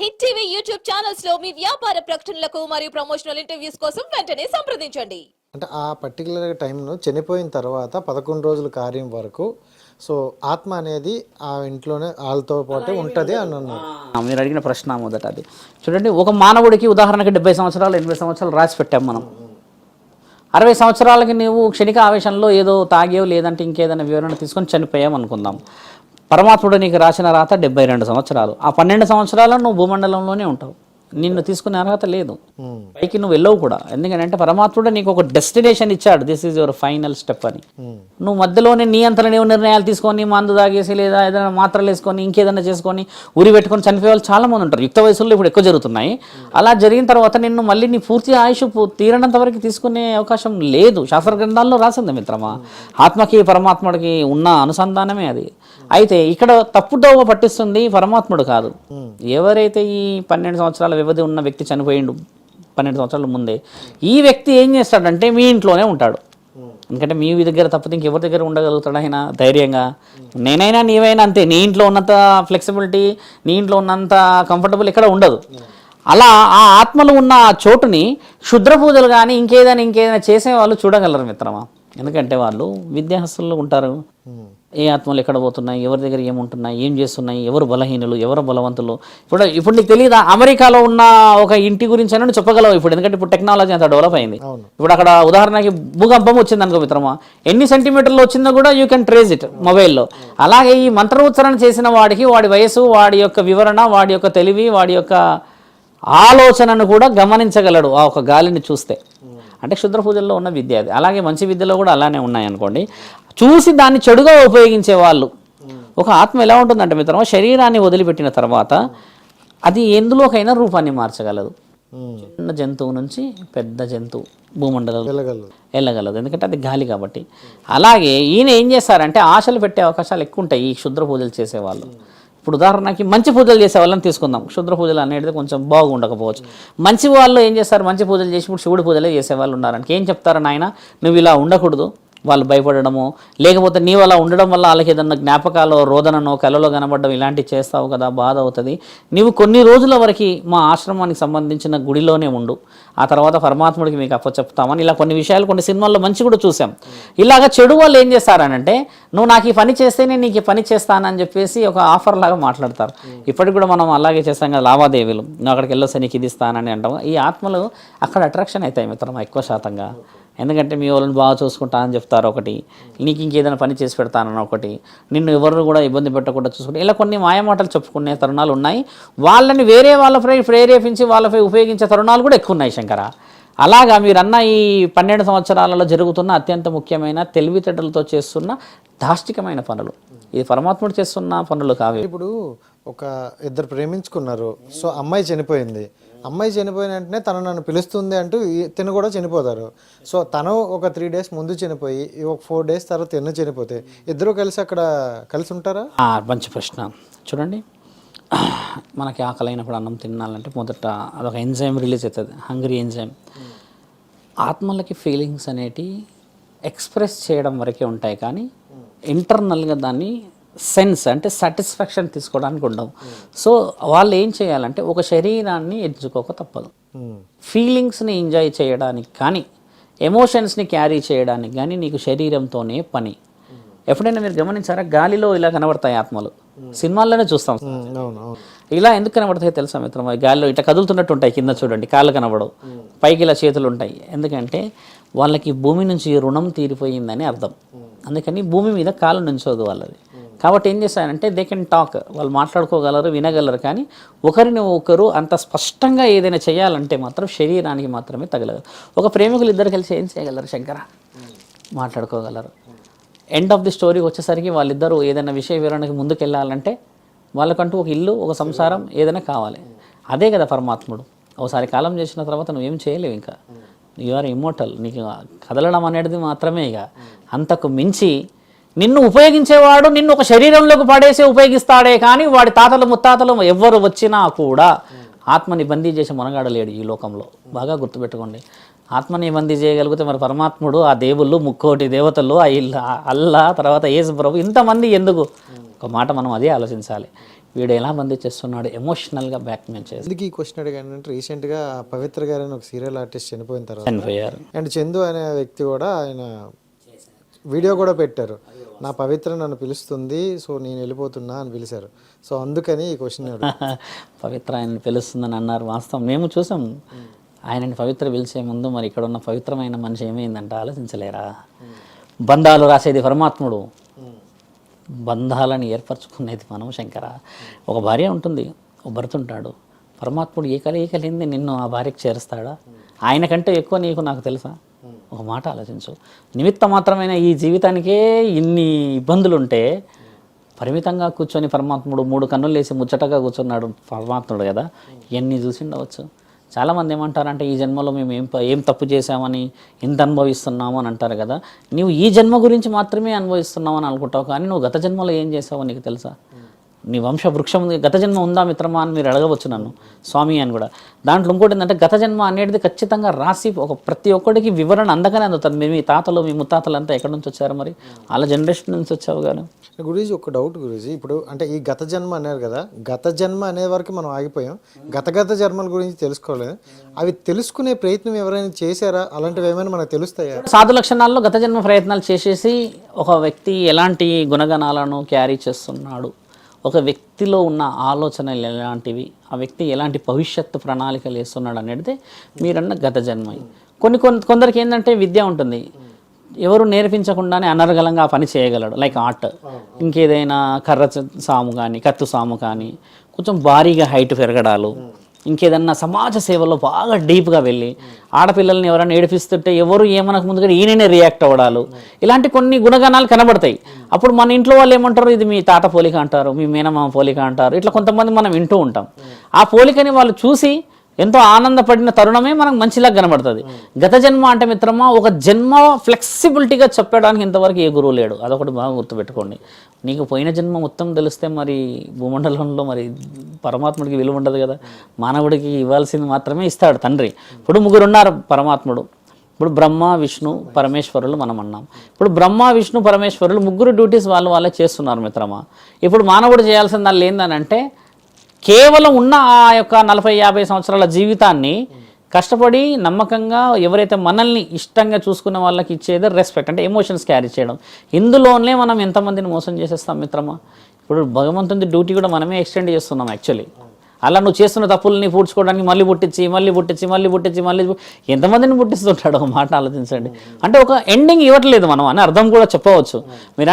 Hit TV YouTube ఛానల్స్లో మీ వ్యాపార ప్రకటనలకు మరియు ప్రమోషనల్ ఇంటర్వ్యూస్ కోసం వెంటనే సంప్రదించండి. అంటే ఆ పర్టికులర్ టైంలో చనిపోయిన తర్వాత పదకొండు రోజుల కార్యం వరకు సో ఆత్మ అనేది ఆ ఇంట్లోనే వాళ్ళతో పాటు ఉంటుంది అని అన్నారు. మీరు అడిగిన ప్రశ్న మొదట అది. చూడండి ఒక మానవుడికి ఉదాహరణకి డెబ్బై సంవత్సరాలు ఎనభై సంవత్సరాలు రాసి పెట్టాం మనం. అరవై సంవత్సరాలకి నువ్వు క్షణిక ఆవేశంలో ఏదో తాగేవు లేదంటే ఇంకేదైనా వివరణ తీసుకొని చనిపోయావు అనుకుందాం. పరమాత్ముడు నీకు రాసిన రాత డెబ్బై రెండు సంవత్సరాలు. ఆ పన్నెండు సంవత్సరాలు నువ్వు భూమండలంలోనే ఉంటావు. నిన్ను తీసుకునే అర్హత లేదు. పైకి నువ్వు వెళ్ళవు కూడా. ఎందుకంటే పరమాత్ముడు నీకు ఒక డెస్టినేషన్ ఇచ్చాడు. This is your final step అని. నువ్వు మధ్యలోనే నీ అంతలో నీవు నిర్ణయాలు తీసుకొని మందు తాగేసి లేదా ఏదైనా మాత్రలు వేసుకొని ఇంకేదైనా చేసుకొని ఉరి పెట్టుకొని చనిపోయే వాళ్ళు చాలా మంది ఉంటారు. యుక్త వయసులో ఇప్పుడు ఎక్కువ జరుగుతున్నాయి. అలా జరిగిన తర్వాత నిన్ను మళ్ళీ నీ పూర్తి ఆయుష్ తీరనంత వరకు తీసుకునే అవకాశం లేదు. శాస్త్ర గ్రంథాల్లో రాసింది మిత్రమా? ఆత్మకి పరమాత్ముడికి ఉన్న అనుసంధానమే అది. అయితే ఇక్కడ తప్పుదోవ పట్టిస్తుంది పరమాత్ముడు కాదు. ఎవరైతే ఈ పన్నెండు సంవత్సరాల వ్యవధి ఉన్న వ్యక్తి చనిపోయిండు పన్నెండు సంవత్సరాల ముందే. ఈ వ్యక్తి ఏం చేస్తాడంటే మీ ఇంట్లోనే ఉంటాడు. ఎందుకంటే మీ దగ్గర తప్పితే ఇంకెవరి దగ్గర ఉండగలుగుతాడు ఆయన ధైర్యంగా? నేనైనా నీవైనా అంతే. నీ ఇంట్లో ఉన్నంత ఫ్లెక్సిబిలిటీ నీ ఇంట్లో ఉన్నంత కంఫర్టబుల్ ఇక్కడ ఉండదు. అలా ఆ ఆత్మలు ఉన్న ఆ చోటుని క్షుద్ర పూజలు కానీ ఇంకేదైనా ఇంకేదైనా చేసే వాళ్ళు చూడగలరు మిత్రమా? ఎందుకంటే వాళ్ళు విద్యాహస్తుల్లో ఉంటారు. ఏ ఆత్మలు ఎక్కడ పోతున్నాయి ఎవరి దగ్గర ఏముంటున్నాయి ఏం చేస్తున్నాయి ఎవరు బలహీనులు ఎవరు బలవంతులు? ఇప్పుడు ఇప్పుడు నీకు తెలియదా అమెరికాలో ఉన్న ఒక ఇంటి గురించి అని చెప్పగలవు ఇప్పుడు ఎందుకంటే ఇప్పుడు టెక్నాలజీ అంత డెవలప్ అయింది. ఇప్పుడు అక్కడ ఉదాహరణకి భూకంపం వచ్చింది అనుకో మిత్రమా ఎన్ని సెంటీమీటర్లు వచ్చిందో కూడా యూ కెన్ ట్రేస్ ఇట్ మొబైల్లో అలాగే ఈ మంత్రోచ్చరణ చేసిన వాడికి వాడి వయసు వాడి యొక్క వివరణ వాడి యొక్క తెలివి వాడి యొక్క ఆలోచనను కూడా గమనించగలడు ఆ ఒక గాలిని చూస్తే. అంటే క్షుద్ర పూజల్లో ఉన్న విద్య అది. అలాగే మంచి విద్యలో కూడా అలానే ఉన్నాయి అనుకోండి చూసి దాన్ని చెడుగా ఉపయోగించే వాళ్ళు. ఒక ఆత్మ ఎలా ఉంటుందంటే మిత్రమా శరీరాన్ని వదిలిపెట్టిన తర్వాత అది ఎందులోకైనా రూపాన్ని మార్చగలదు. చిన్న జంతువు నుంచి పెద్ద జంతువు భూమండలం వెళ్ళగలదు. ఎందుకంటే అది గాలి కాబట్టి. అలాగే ఈయన ఏం చేస్తారంటే ఆశలు పెట్టే అవకాశాలు ఎక్కువ ఉంటాయి ఈ క్షుద్ర పూజలు చేసేవాళ్ళు. ఇప్పుడు ఉదాహరణకి మంచి పూజలు చేసే వాళ్ళని తీసుకుందాం. క్షుద్ర పూజలు అనేది కొంచెం బాగుండకపోవచ్చు. మంచి వాళ్ళు ఏం చేస్తారు? మంచి పూజలు చేసి ఇప్పుడు శివుడి పూజలే చేసే వాళ్ళు ఉన్నారని ఏం చెప్తారు నాయన? నువ్వు ఇలా ఉండకూడదు. వాళ్ళు భయపడడము లేకపోతే నీవు అలా ఉండడం వల్ల వాళ్ళకి ఏదన్నా జ్ఞాపకాలు రోదననో కలలో కనబడడం ఇలాంటివి చేస్తావు కదా బాధ అవుతుంది. నీవు కొన్ని రోజుల వరకు మా ఆశ్రమానికి సంబంధించిన గుడిలోనే ఉండు. ఆ తర్వాత పరమాత్ముడికి మీకు అప్పచెప్తామని ఇలా కొన్ని విషయాలు కొన్ని సినిమాల్లో మంచి కూడా చూసాం ఇలాగ చెడు వాళ్ళు ఏం చేస్తారనంటే నువ్వు నాకు ఈ పని చేస్తేనే నీకు ఈ పని చేస్తానని చెప్పేసి ఒక ఆఫర్ లాగా మాట్లాడతారు. ఇప్పటికి కూడా మనం అలాగే చేస్తాం కదా లావాదేవీలు. నువ్వు అక్కడికి వెళ్ళొస్తే నీకు ఇది ఇస్తానని అంటాం ఈ ఆత్మలు అక్కడ అట్రాక్షన్ అవుతాయి మిత్రమా ఎక్కువ శాతంగా. ఎందుకంటే మీ వాళ్ళని బాగా చూసుకుంటా అని చెప్తారు ఒకటి. నీకు ఇంకేదైనా పని చేసి పెడతానని ఒకటి. నిన్ను ఎవరు కూడా ఇబ్బంది పెట్టకుండా చూసుకుంటే. ఇలా కొన్ని మాయమాటలు చెప్పుకునే తరుణాలు ఉన్నాయి. వాళ్ళని వేరే వాళ్ళపై ప్రేరేపించి వాళ్ళపై ఉపయోగించే తరుణాలు కూడా ఎక్కువ ఉన్నాయి శంకర్. అలాగా మీరన్న ఈ పన్నెండు సంవత్సరాలలో జరుగుతున్న అత్యంత ముఖ్యమైన తెలివితేటలతో చేస్తున్న దాష్టికమైన పనులు. ఇది పరమాత్ముడు చేస్తున్న పనులు కావే. ఇప్పుడు ఒక ఇద్దరు ప్రేమించుకున్నారు. సో అమ్మాయి చనిపోయింది. అమ్మాయి చనిపోయిన వెంటనే తను నన్ను పిలుస్తుంది అంటూ తిను కూడా చనిపోతారు. సో తను ఒక త్రీ డేస్ ముందు చనిపోయి ఒక ఫోర్ డేస్ తర్వాత తిను చనిపోతే ఇద్దరు కలిసి అక్కడ కలిసి ఉంటారా? మంచి ప్రశ్న. చూడండి. మనకి ఆకలైనప్పుడు అన్నం తినాలంటే మొదట అదొక ఎంజైమ్ రిలీజ్ అవుతుంది హంగ్రీ ఎంజైమ్. ఆత్మలకి ఫీలింగ్స్ అనేటి ఎక్స్ప్రెస్ చేయడం వరకే ఉంటాయి కానీ ఇంటర్నల్గా దాన్ని సెన్స్ అంటే సాటిస్ఫాక్షన్ తీసుకోవడానికి ఉండవు. సో వాళ్ళు ఏం చేయాలంటే ఒక శరీరాన్ని ఎంచుకోక తప్పదు. ఫీలింగ్స్ని ఎంజాయ్ చేయడానికి కానీ ఎమోషన్స్ని క్యారీ చేయడానికి కానీ నీకు శరీరంతోనే పని. ఎప్పుడైనా మీరు గమనించారా? గాలిలో ఇలా కనబడతాయి ఆత్మలు. సినిమాల్లోనే చూస్తాం. ఇలా ఎందుకు కనబడతాయి తెలుసా మిత్రమా? గాలిలో ఇట్లా కదులుతున్నట్టు ఉంటాయి కింద చూడండి కాళ్ళు కనబడవు. పైకి ఇలా చేతులు ఉంటాయి ఎందుకంటే వాళ్ళకి భూమి నుంచి రుణం తీరిపోయిందని అర్థం. అందుకని భూమి మీద కాలు నుంచోదు వాళ్ళది. కాబట్టి ఏం చేస్తారంటే దే కెన్ టాక్ వాళ్ళు మాట్లాడుకోగలరు వినగలరు కానీ ఒకరిని ఒకరు అంత స్పష్టంగా ఏదైనా చేయాలంటే మాత్రం శరీరానికి మాత్రమే తగలదు ఒక ప్రేమికులు ఇద్దరు కలిసి ఏం చేయగలరు శంకర? మాట్లాడుకోగలరు. ఎండ్ ఆఫ్ ది స్టోరీ వచ్చేసరికి వాళ్ళిద్దరూ ఏదైనా విషయ వివరణకి ముందుకెళ్ళాలంటే వాళ్ళకంటూ ఒక ఇల్లు ఒక సంసారం ఏదైనా కావాలి. అదే కదా పరమాత్ముడు. ఒకసారి కాలం చేసిన తర్వాత నువ్వేం చేయలేవు ఇంకా. యు ఆర్ ఇమ్మోటల్ నీకు కదలడం అనేది మాత్రమే ఇక. అంతకు మించి నిన్ను ఉపయోగించేవాడు నిన్ను ఒక శరీరంలోకి పడేసి ఉపయోగిస్తాడే కానీ వాడి తాతలు ముత్తాతలు ఎవ్వరు వచ్చినా కూడా ఆత్మని బందీ చేసి మునగాడలేడు ఈ లోకంలో. బాగా గుర్తుపెట్టుకోండి. ఆత్మని బందీ చేయగలిగితే మరి పరమాత్ముడు ఆ దేవుళ్ళు ముక్కోటి దేవతలు ఆ అల్లా తర్వాత యేసు ప్రభు ఇంతమంది ఎందుకు? ఒక మాట మనం అదే ఆలోచించాలి. వీడు ఎలా బంధించేస్తున్నాడు ఎమోషనల్గా బ్లాక్మెయిల్ చేసి ఎందుకు ఈ క్వశ్చన్ అడిగాను అంటే రీసెంట్గా పవిత్ర గారు అని ఒక సీరియల్ ఆర్టిస్ట్ చనిపోయిన తర్వాత చనిపోయారు. అండ్ చందు అనే వ్యక్తి కూడా ఆయన వీడియో కూడా పెట్టారు. నా పవిత్ర నన్ను పిలుస్తుంది సో నేను వెళ్ళిపోతున్నా అని పిలిచారు. సో అందుకని ఈ క్వశ్చన్ పవిత్ర ఆయన పిలుస్తుందని అన్నారు వాస్తవం. మేము చూసాం. ఆయనని పవిత్ర పిలిచే ముందు మరి ఇక్కడ ఉన్న పవిత్రమైన మనిషి ఏమైందంటే ఆలోచించలేరా? బంధాలు రాసేది పరమాత్ముడు. బంధాలను ఏర్పరచుకునేది మనం శంకర. ఒక భార్య ఉంటుంది ఒక భర్త ఉంటాడు. పరమాత్ముడు ఏ కలయిక లేనిది నిన్ను ఆ భార్యకు చేరుస్తాడా? ఆయన కంటే ఎక్కువ నీకు నాకు తెలుసా? ఒక మాట ఆలోచించు. నిమిత్త మాత్రమైన ఈ జీవితానికే ఇన్ని ఇబ్బందులు ఉంటే పరిమితంగా కూర్చొని పరమాత్ముడు మూడు కన్నులు వేసి ముచ్చటగా కూర్చున్నాడు పరమాత్ముడు కదా? ఇవన్నీ చూసి ఉండవచ్చు. చాలామంది ఏమంటారంటే ఈ జన్మలో మేము ఏం ఏం తప్పు చేశామని ఇంత అనుభవిస్తున్నాము అని అంటారు కదా. నువ్వు ఈ జన్మ గురించి మాత్రమే అనుభవిస్తున్నావు అని అనుకుంటావు కానీ నువ్వు గత జన్మలో ఏం చేసావో నీకు తెలుసా? నీ వంశ వృక్షం. గత జన్మ ఉందా మిత్రమా అని మీరు అడగవచ్చు నన్ను స్వామి అని కూడా. దాంట్లో ఇంకోటి ఏంటంటే గత జన్మ అనేది ఖచ్చితంగా రాసి ఒక ప్రతి ఒక్కడికి వివరణ అందగానే అందుతుంది. మీ- మీ తాతలు మీ ముత్తాతలు అంతా ఎక్కడి నుంచి వచ్చారు మరి? వాళ్ళ జనరేషన్ నుంచి వచ్చావు కానీ గురూజీ ఒక డౌట్ గురూజీ. ఇప్పుడు అంటే ఈ గత జన్మ అన్నారు కదా గత జన్మ అనే వరకు మనం ఆగిపోయాం. గత గత జన్మల గురించి తెలుసుకోలేదు. అవి తెలుసుకునే ప్రయత్నం ఎవరైనా చేశారా? అలాంటివి ఏమైనా మనకు తెలుస్తాయా? సాధు లక్షణాల్లో గత జన్మ ప్రయత్నాలు చేసేసి ఒక వ్యక్తి ఎలాంటి గుణగణాలను క్యారీ చేస్తున్నాడు? ఒక వ్యక్తిలో ఉన్న ఆలోచనలు ఎలాంటివి ఆ వ్యక్తి ఎలాంటి భవిష్యత్తు ప్రణాళికలు వేస్తున్నాడు అనేది మీరన్న గత జన్మ. కొన్ని కొన్ని కొందరికి ఏంటంటే విద్య ఉంటుంది. ఎవరు నేర్పించకుండానే అనర్గళంగా ఆ పని చేయగలడు లైక్ ఆర్ట్. ఇంకేదైనా కర్ర సాము కానీ కత్తు సాము కానీ కొంచెం భారీగా హైట్ పెరగడాలు ఇంకేదన్నా సమాజ సేవలో బాగా డీప్గా వెళ్ళి ఆడపిల్లల్ని ఎవరైనా ఏడిపిస్తుంటే ఎవరు ఏమనక ముందుగా ఈయననే రియాక్ట్ అవ్వడాలు. ఇలాంటి కొన్ని గుణగణాలు కనబడతాయి. అప్పుడు మన ఇంట్లో వాళ్ళు ఏమంటారు? ఇది మీ తాత పోలిక అంటారు మీ మేనమామ పోలిక అంటారు. ఇట్లా కొంతమంది మనం వింటూ ఉంటాం. ఆ పోలికని వాళ్ళు చూసి ఎంతో ఆనందపడిన తరుణమే మనకు మంచిలా కనబడుతుంది. గత జన్మ అంటే మిత్రమా ఒక జన్మ ఫ్లెక్సిబిలిటీగా చెప్పడానికి ఇంతవరకు ఏ గురువు లేడు. అదొకటి బాగా గుర్తుపెట్టుకోండి. నీకు పోయిన జన్మ మొత్తం తెలిస్తే మరి భూమండలంలో మరి పరమాత్ముడికి విలువ ఉండదు కదా. మానవుడికి ఇవ్వాల్సింది మాత్రమే ఇస్తాడు తండ్రి. ఇప్పుడు ముగ్గురు ఉన్నారు పరమాత్ముడు. ఇప్పుడు బ్రహ్మ విష్ణు పరమేశ్వరులు మనం అన్నాం. ఇప్పుడు బ్రహ్మ విష్ణు పరమేశ్వరులు ముగ్గురు డ్యూటీస్ వాళ్ళు వాళ్ళే చేస్తున్నారు మిత్రమా? ఇప్పుడు మానవుడు చేయాల్సిన దానిలో ఏందనంటే కేవలం ఉన్న ఆ యొక్క నలభై యాభై సంవత్సరాల జీవితాన్ని కష్టపడి నమ్మకంగా ఎవరైతే మనల్ని ఇష్టంగా చూసుకున్న వాళ్ళకి ఇచ్చేది రెస్పెక్ట్ అంటే ఎమోషన్స్ క్యారీ చేయడం. ఇందులోనే మనం ఎంతమందిని మోసం చేసేస్తాం మిత్రమా? ఇప్పుడు భగవంతుని డ్యూటీ కూడా మనమే ఎక్స్టెండ్ చేస్తున్నాం యాక్చువల్లీ అలా నువ్వు చేస్తున్న తప్పుల్ని పూడ్చుకోవడానికి మళ్ళీ పుట్టించి మళ్ళీ పుట్టించి మళ్ళీ పుట్టించి మళ్ళీ ఎంతమందిని పుట్టిస్తుంటాడు ఒక మాట ఆలోచించండి. అంటే ఒక ఎండింగ్ ఇవ్వట్లేదు మనం అని అర్థం కూడా చెప్పవచ్చు. మీరు